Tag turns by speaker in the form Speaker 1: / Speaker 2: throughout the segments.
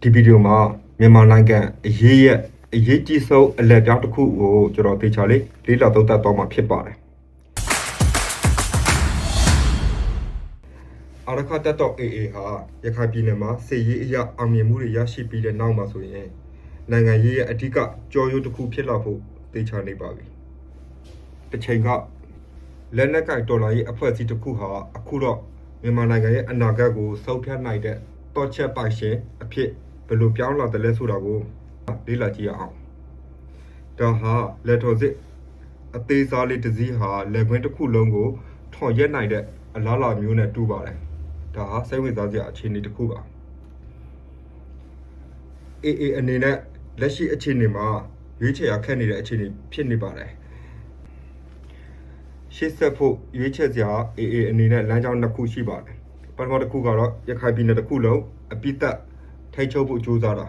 Speaker 1: ဒီဗီဒီယိုမှာမြန်မာနိုင်ငံအရေးရဲ့အရေးကြီးဆုံးအလက်ပြောင်းတစ်ခုကိုကျွန်တော်သေချာလေးလေးလာသုံးသပ်သွားမှာဖြစ်ပါတယ်အာရခတက်တော့ AA ဟာရခိုင်ပြည်နယ်မှာစစ်ရေးအရအောင်မြင်မှုတွေရရှိပြီးတဲ့နောက်မှာဆိုရင်နိုင်ငံရေးရဲ့အဓိကကြော်ရိုးတစ်ခုဖြစ်လာဖို့သေချာနေပါပြီတစ်ချိန်ကလက်နက်ကင်တော်လိုင်းရဲ့အဖွဲ့အစည်းတစ်ခုဟာအခုတော့မြန်မာနိုင်ငံရဲ့အနာဂတ်ကိုဆုံးဖြတ်နိုင်တဲ့တော့ချက်ပိုင်ရှင်အဖြစ် ဘယ်လိုပြောင်းလာတယ်လဲဆိုတာကိုလေ့လာကြည့်ရအောင်ဒါဟာလက်တော်စစ်အသေးစားလေးတစ်စည်းဟာလက်ကွင်းတစ်ခုလုံးကိုထွန်ရက်နိုင်တဲ့အလားအလာမျိုးနဲ့တူပါတယ်ဒါဟာစိတ်ဝင်စားစရာအခြေအနေတစ်ခုပါအေးအေးအနေနဲ့လက်ရှိအခြေအနေမှာရွေးချယ်ရခက်နေတဲ့အခြေအနေဖြစ်နေပါတယ်ရှေ့ဆက်ဖို့ရွေးချယ်စရာအေးအေးအနေနဲ့လမ်းကြောင်းတစ်ခုရှိပါတယ်ပထမတစ်ခုကတော့ရခိုင်ပြည်နယ်တစ်ခုလုံးအပိသက် ထိတ်ချုပ်ဖို့ကြိုးစားတာ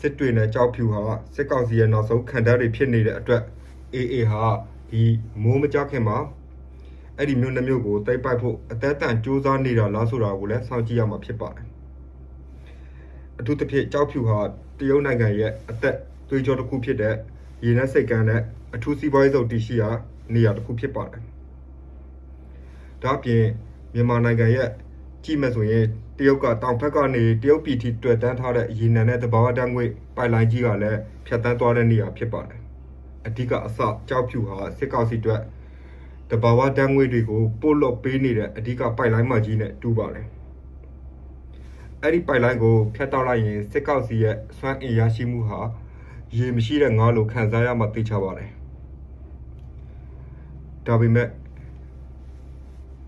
Speaker 1: စစ်တွေနဲ့ကြောက်ဖြူဟာစစ်ကောင်စီရဲ့နောက်ဆုံးခံတပ်တွေဖြစ်နေတဲ့အတွက်အေးအေးဟာဒီမိုးမကြခင်မှာအဲ့ဒီမျိုးနှမျိုးကိုတိတ်ပိုက်ဖို့အသက်တန်ကြိုးစားနေတာလားဆိုတာကိုလည်းစောင့်ကြည့်ရမှာဖြစ်ပါတယ်အထူးသဖြင့်ကြောက်ဖြူဟာတရုတ်နိုင်ငံရဲ့အသက်သွေးကြောတစ်ခုဖြစ်တဲ့ရေနက်စိတ်ကမ်းနဲ့အထူးစီးပွားရေးစုပ်တည်ရှိရာနေရာတစ်ခုဖြစ်ပါတယ်ဒါအပြင်မြန်မာနိုင်ငံရဲ့ ကြည့်မယ်ဆိုရင်တရုတ်ကတောင်ဘက်ကနေတရုတ်ပြည်ထိတွေ့တန်းထားတဲ့ရေနံနဲ့တဘာဝဓာတ်ငွေ့ပိုက်လိုင်းကြီးကလည်းဖြတ်တန်းသွားတဲ့နေရာဖြစ်ပါတယ်အဓိကအစကြောက်ဖြူဟာစစ်ကောင်စီအတွက်တဘာဝဓာတ်ငွေ့တွေကိုပို့လော့ပေးနေတဲ့အဓိကပိုက်လိုင်းမကြီးနဲ့တူပါတယ်အဲ့ဒီပိုက်လိုင်းကိုဖြတ်တောက်လိုက်ရင်စစ်ကောင်စီရဲ့စွမ်းအင်ရရှိမှုဟာရေမရှိတဲ့ငါးလိုခံစားရမှသိချပါတယ်ဒါပေမဲ့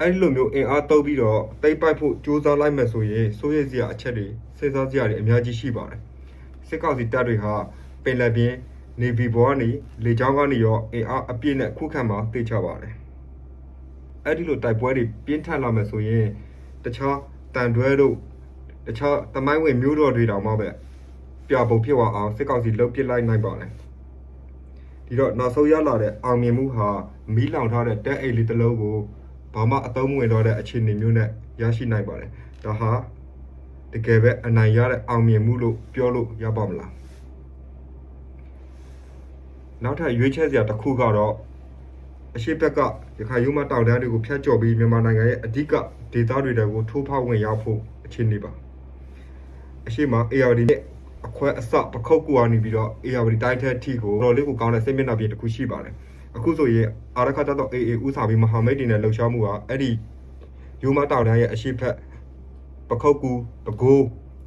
Speaker 1: အဲ့လိုမျိုးအင်အားတုံးပြီးတော့တိတ်ပိုက်ဖို့ကြိုးစားလိုက်မယ်ဆိုရင်စိုးရိမ်စရာအချက်တွေစဉ်းစားစရာတွေအများကြီးရှိပါတယ်စစ်ကောင်စီတပ်တွေဟာပင်လယ်ပြင်နေဗီဘောကနေလေကြောင်းကနေရောအင်အားအပြည့်နဲ့ခုခံမှာသိချပါတယ်အဲ့ဒီလိုတိုက်ပွဲတွေပြင်းထန်လာမယ်ဆိုရင်တခြားတန်တွဲတို့တခြားတမိုင်းဝင်မျိုးတော်တွေတောင်မှပဲပြပုံဖြစ်သွားအောင်စစ်ကောင်စီလှုပ်ပစ်လိုက်နိုင်ပါတယ်ဒီတော့နောက်ဆုံးရလာတဲ့အောင်မြင်မှုဟာမီးလောင်ထားတဲ့တက်အိတ်လေးတစ်လုံးကို ဘာမှအသုံးမဝင်တော့တဲ့အခြေအနေမျိုးနဲ့ရရှိနိုင်ပါတယ်ဒါဟာတကယ်ပဲအနိုင်ရတဲ့အောင်မြင်မှုလို့ပြောလို့ရပါမလားနောက်ထပ်ရွေးချယ်စရာတစ်ခုကတော့အရှိဘက်ကရခိုင်ယူမတောင်တန်းတွေကိုဖျက်ကျော်ပြီးမြန်မာနိုင်ငံရဲ့အဓိကဒေသတွေတွေကိုထိုးဖောက်ဝင်ရောက်ဖို့အခြေအနေပါအရှိမ ARD နဲ့အခွဲအစပခုတ်ကူကနေပြီးတော့ ARD တိုင်းထက်အထိကိုတော်တော်လေးကိုကောင်းတဲ့စိတ်မျက်နှာပြင်တစ်ခုရှိပါတယ် အခုဆိုရင်အာရခတတော့ AA ဥစားပြီးမဟာမိတ်တွေနဲ့လှုပ်ရှားမှုကအဲ့ဒီယူမတောင်တန်းရဲ့အရှိဘက်ပခုတ်ကူပကိုး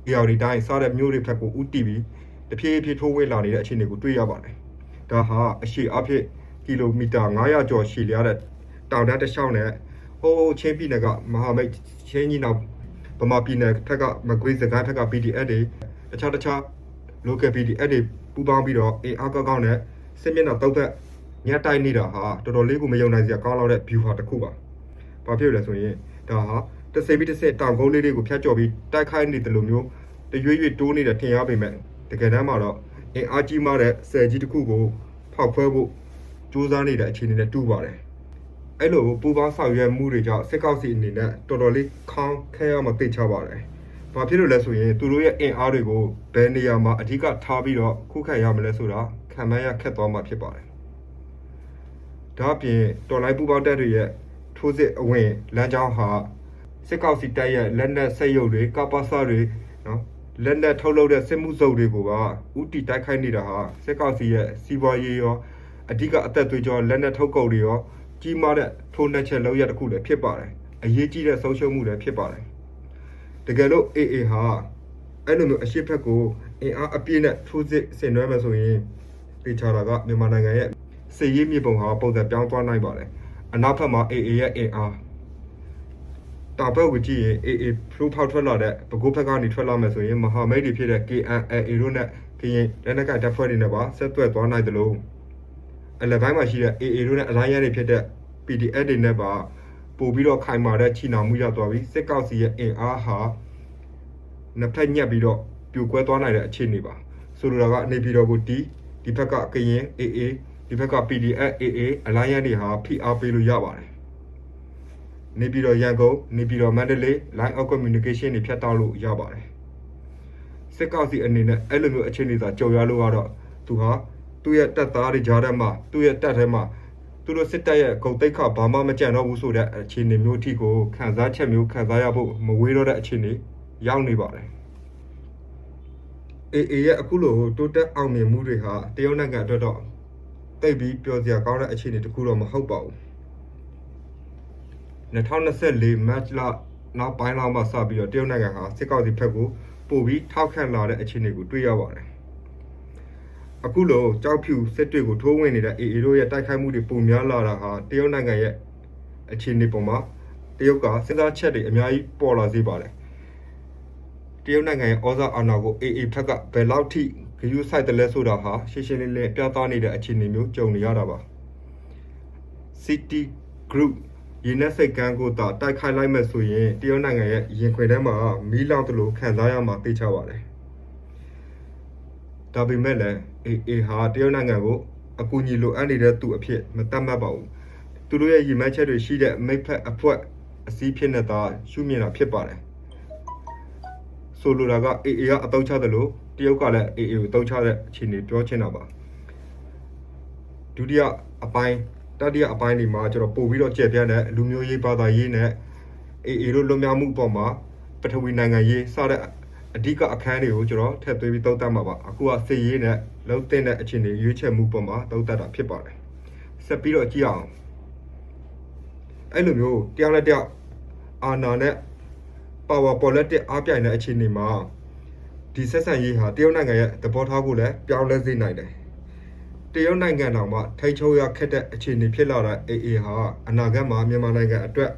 Speaker 1: ARD တိုင်းစားတဲ့မျိုးတွေဘက်ကိုဥတီပြီးတဖြည်းဖြည်းထိုးဝဲလာနေတဲ့အခြေအနေကိုတွေ့ရပါတယ်ဒါဟာအရှိအဖြစ်ကီလိုမီတာ900ကျော်ရှည်လျားတဲ့တောင်တန်းတစ်လျှောက်နဲ့ဟိုးချင်းပြည်နယ်ကမဟာမိတ်ချင်းကြီးနောက်ဗမာပြည်နယ်ထက်ကမကွေးစကိုင်းထက်က PDF တွေတခြားတခြား local PDF တွေပူးပေါင်းပြီးတော့အင်အားကောင်းကောင်းနဲ့စစ်မျက်နှာတောက်သက် ညက်တိုက်နေတာဟာတော်တော်လေးကိုမယုံနိုင်စရာကောင်းလောက်တဲ့ view ဟာတစ်ခုပါ။ဘာဖြစ်လဲဆိုရင်ဒါဟာတစ်စိပြီးတစ်စိတောင်ကုန်းလေးတွေကိုဖြတ်ကျော်ပြီးတိုက်ခိုက်နေတယ်လို့မျိုးတရွေ့ရွေ့တိုးနေတဲ့ထင်ရပေမဲ့တကယ်တမ်းမှာတော့အင်အားကြီးမားတဲ့ဆယ်ကြီးတစ်ခုကိုဖောက်ခွဲဖို့စူးစမ်းနေတဲ့အခြေအနေနဲ့တူပါတယ်။အဲ့လိုပူပေါင်းဆောင်ရွက်မှုတွေကြောင့်စစ်ကောက်စီအနေနဲ့တော်တော်လေးခေါင်းခဲရမှသိချပါတယ်။ဘာဖြစ်လို့လဲဆိုရင်သူတို့ရဲ့အင်အားတွေကိုဘယ်နေရာမှာအဓိကထားပြီးတော့ခုခံရမလဲဆိုတာခံမှန်းရခက်သွားမှာဖြစ်ပါတယ်။ ဒါ့အပြင်တော်လိုင်းပူပေါင်းတက်တွေရဲ့ထိုးစစ်အဝင်လမ်းကြောင်းဟာစစ်ကောက်စီတပ်ရဲ့လက်နက်ဆက်ရုပ်တွေကပ္ပစတွေနော်လက်နက်ထုတ်လုပ်တဲ့စစ်မှုစုပ်တွေကိုပါဥတီတိုက်ခိုက်နေတာဟာစစ်ကောက်စီရဲ့စီးပွားရေးရောအဓိကအသက်သွေးကြောလက်နက်ထုတ်ကုန်တွေရောကြီးမားတဲ့ထိုးနှက်ချက်လောက်ရတစ်ခုလည်းဖြစ်ပါတယ်အရေးကြီးတဲ့ဆုံးရှုံးမှုလည်းဖြစ်ပါတယ်တကယ်လို့ AA ဟာအဲ့လိုမျိုးအရှိတ်ဖက်ကိုအင်အားအပြည့်နဲ့ထိုးစစ်ဆင်နွှဲမယ်ဆိုရင်ပေချာတာကမြန်မာနိုင်ငံရဲ့ စစ်ရေးမြေပုံဟာပုံစံပြောင်းသွားနိုင်ပါတယ်အနောက်ဘက်မှာ AA ရဲ့အင်အားတာဘက်ကိုကြည့်ရင် AA ဖလိုးဖောက်ထွက်လာတဲ့ဘကိုးဘက်ကနေထွက်လာမယ်ဆိုရင်မဟာမိတ်တွေဖြစ်တဲ့ KNLA တို့နဲ့ကရင်လက်နက်ကတပ်ဖွဲ့တွေနဲ့ပါဆက်သွယ်သွားနိုင်တယ်လို့အလယ်ပိုင်းမှာရှိတဲ့ AA တို့နဲ့အလိုင်းရတွေဖြစ်တဲ့ PDF တွေနဲ့ပါပို့ပြီးတော့ခိုင်မာတဲ့ချီနှောင်မှုရောက်သွားပြီးစစ်ကောက်စီရဲ့အင်အားဟာနှစ်ဖက်ညက်ပြီးတော့ပြိုကွဲသွားနိုင်တဲ့အခြေအနေပါဆိုလိုတာကနေပြည်တော်ကိုတီးဒီဘက်ကကရင် AA ဒီဘက်က PDF AA အလိုင်းရတွေဟာဖိအားပေးလို့ရပါတယ်နေပြည်တော်ရန်ကုန်နေပြည်တော်မန္တလေး line of communication တွေဖြတ်တောက်လို့ရပါတယ်စစ်ကောက်စီအနေနဲ့အဲ့လိုမျိုးအခြေအနေသာကြုံရလို့ကတော့သူဟာသူ့ရဲ့တပ်သားတွေကြားထဲမှာသူ့ရဲ့တပ်ထဲမှာသူတို့စစ်တပ်ရဲ့ဂုံတိတ်ခဘာမှမကြံတော့ဘူးဆိုတဲ့အခြေအနေမျိုးအထိကိုခံစားချက်မျိုးခံစားရဖို့မဝေးတော့တဲ့အခြေအနေရောက်နေပါတယ်အေအေရဲ့အခုလိုတိုးတက်အောင်မြင်မှုတွေဟာတရုတ်နိုင်ငံအတွက်တော့ တိတ်ပြီးပြောစရာကောင်းတဲ့အခြေအနေတစ်ခုတော့မဟုတ်ပါဘူး2024မတ်လနောက်ပိုင်းလောက်မှစပြီးတော့တရုတ်နိုင်ငံဟာစစ်ကောက်စီဘက်ကိုပို့ပြီးထောက်ခံလာတဲ့အခြေအနေကိုတွေ့ရပါတယ်အခုလိုကြောက်ဖြူစစ်တွေကိုထိုးဝင်နေတဲ့ AA တို့ရဲ့တိုက်ခိုက်မှုတွေပုံများလာတာဟာတရုတ်နိုင်ငံရဲ့အခြေအနေပေါ်မှာတရုတ်ကစဉ်းစားချက်တွေအများကြီးပေါ်လာစေပါတယ်တရုတ်နိုင်ငံရဲ့ဩဇာအာဏာကို AA ဘက်ကဘယ်လောက်ထိ ဂရုစိုက်တယ်လဲဆိုတာဟာရှင်းရှင်းလင်းလင်းပြသနေတဲ့အခြေအနေမျိုးကြုံနေရတာပါ City Group ရင်းနဲ့စိတ်ကန်းကိုတာတိုက်ခိုက်လိုက်မဲ့ဆိုရင်တရုတ်နိုင်ငံရဲ့ရင်ခွင်ထဲမှာမီးလောင်တလို့ခံစားရမှာသိချပါတယ်။ဒါပေမဲ့လည်း AA ဟာတရုတ်နိုင်ငံကိုအကူအညီလိုအပ်နေတဲ့သူအဖြစ်မတတ်မှတ်ပါဘူး။သူတို့ရဲ့ရည်မှန်းချက်တွေရှိတဲ့မိတ်ဖက်အဖွဲ့အစည်းဖြစ်နေတာရှုမြင်တာဖြစ်ပါတယ်။ဆိုလိုတာက AA ကအတောက်ချတယ်လို့ တရုတ်ကလည်း AA ကိုတောက်ချတဲ့အခြေအနေပြောချင်တာပါ။ဒုတိယအပိုင်းတတိယအပိုင်းဒီမှာကျွန်တော်ပို့ပြီးတော့ကြည့်ပြတဲ့လူမျိုးရေးဘာသာရေးနဲ့အေအေတို့လွန်မြောက်မှုအပေါ်မှာပထဝီနိုင်ငံရေးစတဲ့အဓိကအခန်းတွေကိုကျွန်တော်ထည့်သွင်းပြီးသုံးသပ်မှာပါအခုကစစ်ရေးနဲ့လုံးတင်တဲ့အခြေအနေရွေးချယ်မှုပေါ်မှာသုံးသပ်တာဖြစ်ပါတယ်ဆက်ပြီးတော့ကြည့်အောင်အဲ့လိုမျိုးတယောက်နဲ့တယောက်အာဏာနဲ့ power politics အားပြိုင်တဲ့အခြေအနေမှာ ဒီဆက်ဆံရေးဟာတရုတ်နိုင်ငံရဲ့သဘောထားကိုလည်းပြောင်းလဲစေနိုင်တယ်တရုတ်နိုင်ငံတော်မှာထိတ်ချုံရခက်တဲ့အခြေအနေဖြစ်လာတဲ့ AA ဟာအနာဂတ်မှာမြန်မာနိုင်ငံအတွက်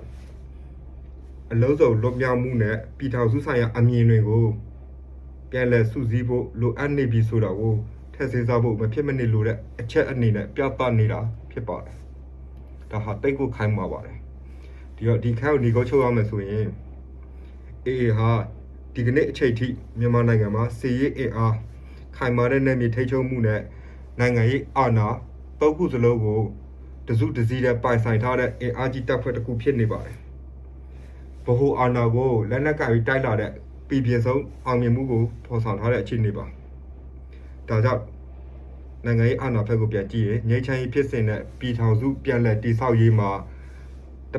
Speaker 1: အလုံးစုံလွတ်မြောက်မှုနဲ့ပြည်ထောင်စုဆိုင်ရာအမြင်တွေကိုပြန်လည်စုစည်းဖို့လိုအပ်နေပြီဆိုတာကိုထည့်စေစားဖို့မဖြစ်မနေလိုတဲ့အချက်အနေနဲ့ပြသနေတာဖြစ်ပါတယ်။ဒါဟာတိတ်ကိုခိုင်းမှာပါတယ်။ဒီတော့ဒီခန်းကိုညီကိုချုပ်ရမယ်ဆိုရင် AA ဟာ ဒီကနေ့အချိန်ထိမြန်မာနိုင်ငံမှာစီရေးအင်အားခိုင်မာတဲ့နယ်မြေထိန်းချုပ်မှုနဲ့နိုင်ငံရေးအာဏာတုပ်ခုစလုံးကိုတစုတစည်းတဲ့ပိုင်ဆိုင်ထားတဲ့အင်အားကြီးတပ်ဖွဲ့တစ်ခုဖြစ်နေပါတယ်။ဗဟိုအာဏာကိုလက်နက်ကင်ပြီးတိုက်လာတဲ့ပြည်ပြင်းဆုံးအောင်မြင်မှုကိုဖော်ဆောင်ထားတဲ့အခြေအနေပါ။ဒါကြောင့်နိုင်ငံရေးအာဏာဘက်ကိုပြန်ကြည့်ရင်ငြိမ်းချမ်းရေးဖြစ်စဉ်နဲ့ပြည်ထောင်စုပြန်လည်တည်ဆောက်ရေးမှာတ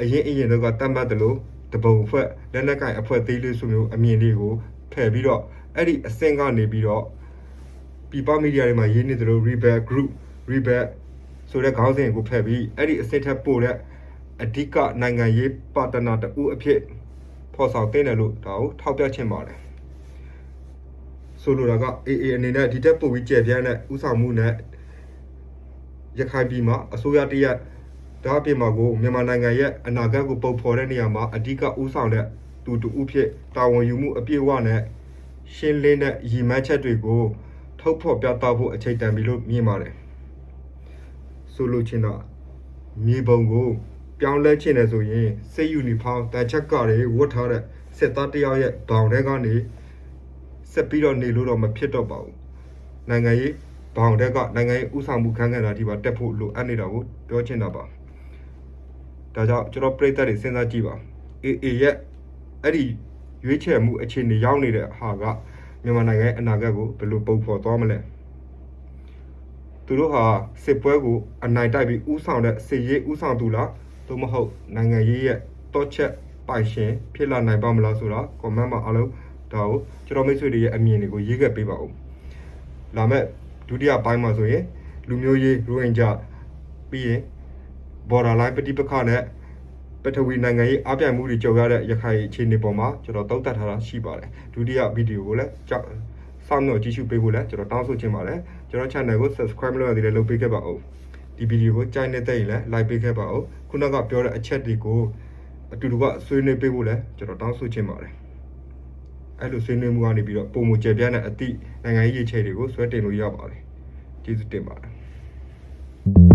Speaker 1: အရင်အရင်တော့ကတတ်မှတ်တယ်လို့ တပုံအဖွဲ့လက်နက်ကင်အဖွဲ့သေးလေးဆိုမျိုးအမြင်လေးကိုဖယ်ပြီးတော့အဲ့ဒီအဆင့်ကနေပြီးတော့ people media တွေမှာရေးနေသလို rebel group rebel ဆိုတဲ့ခေါင်းစဉ်ကိုဖယ်ပြီးအဲ့ဒီအစစ်ထက်ပိုတဲ့အဓိကနိုင်ငံရေးပါတနာတူအဖြစ်ဖော်ဆောင်တင်တယ်လို့ဒါကိုထောက်ပြချင်ပါတယ်ဆိုလိုတာက AA အနေနဲ့ဒီတက်ပို့ပြီးကြည်ပြန်းတဲ့ဥဆောင်မှုနဲ့ရခိုင်ပြည်မှာအစိုးရတရက် ဒါအပြင်မှာကိုမြန်မာနိုင်ငံရဲ့အနာဂတ်ကိုပုံဖော်တဲ့နေရာမှာအဓိကဥဆောင်တဲ့သူတူအဖြစ်တာဝန်ယူမှုအပြည့်အဝနဲ့ရှင်းလင်းတဲ့ရည်မှန်းချက်တွေကိုထုတ်ဖော်ပြသဖို့အချိန်တန်ပြီလို့မြင်ပါတယ်ဆိုလိုချင်တာမြေပုံကိုပြောင်းလဲချင်တယ်ဆိုရင်စစ်ယူနီဖောင်းတန်ချက်ကတွေဝတ်ထားတဲ့စစ်သားတယောက်ရဲ့ဘောင်ထဲကနေဆက်ပြီးတော့နေလို့တော့မဖြစ်တော့ပါဘူးနိုင်ငံရေးဘောင်တက်ကနိုင်ငံရေးဥဆောင်မှုခန်းခန်းတာဒီပါတက်ဖို့လိုအပ်နေတာကိုပြောချင်တာပါ ဒါကြောင့်ကျွန်တော်ပြည်သက်တွေစဉ်းစားကြည့်ပါအေအေရဲ့အဲ့ဒီရွေးချယ်မှုအခြေအနေရောက်နေတဲ့ဟာကမြန်မာနိုင်ငံရဲ့အနာဂတ်ကိုဘယ်လိုပုံဖော်သွားမလဲသူတို့ဟာစစ်ပွဲကိုအနိုင်တိုက်ပြီးဥဆောင်တဲ့စစ်ရေးဥဆောင်သူလားသို့မဟုတ်နိုင်ငံရေးရဲ့တော့ချက်ပိုင်ရှင်ဖြစ်လာနိုင်ပါမလားဆိုတာ comment မှာအားလုံးဒါကိုကျွန်တော်မိတ်ဆွေတွေရဲ့အမြင်တွေကိုရေးခဲ့ပေးပါဦးလာမဲ့ဒုတိယပိုင်းမှာဆိုရင်လူမျိုးရေးရိုဟင်ဂျာပြီးရင် border line ပဋိပက္ခနဲ့ပထဝီနိုင်ငံရေးအပြိုင်မှုတွေကြုံရတဲ့ရခိုင်အခြေအနေပေါ်မှာကျွန်တော်သုံးသပ်ထားတာရှိပါတယ်ဒုတိယဗီဒီယိုကိုလည်းကြောက်စောင့်မျှော်ကြည့်ရှုပေးဖို့လည်းကျွန်တော်တောင်းဆိုချင်ပါတယ်ကျွန်တော် channel ကို subscribe လုပ်ရသေးတယ်လုပ်ပေးခဲ့ပါဦးဒီဗီဒီယိုကိုကြိုက်နေတဲ့ရင်လည်း like ပေးခဲ့ပါဦးခုနကပြောတဲ့အချက်တွေကိုအတူတူကဆွေးနွေးပေးဖို့လည်းကျွန်တော်တောင်းဆိုချင်ပါတယ်အဲ့လိုဆွေးနွေးမှုကနေပြီးတော့ပုံမကျေပြန့်တဲ့အသည့်နိုင်ငံရေးအခြေတွေကိုဆွဲတင်လို့ရပါတယ်ကျေးဇူးတင်ပါတယ်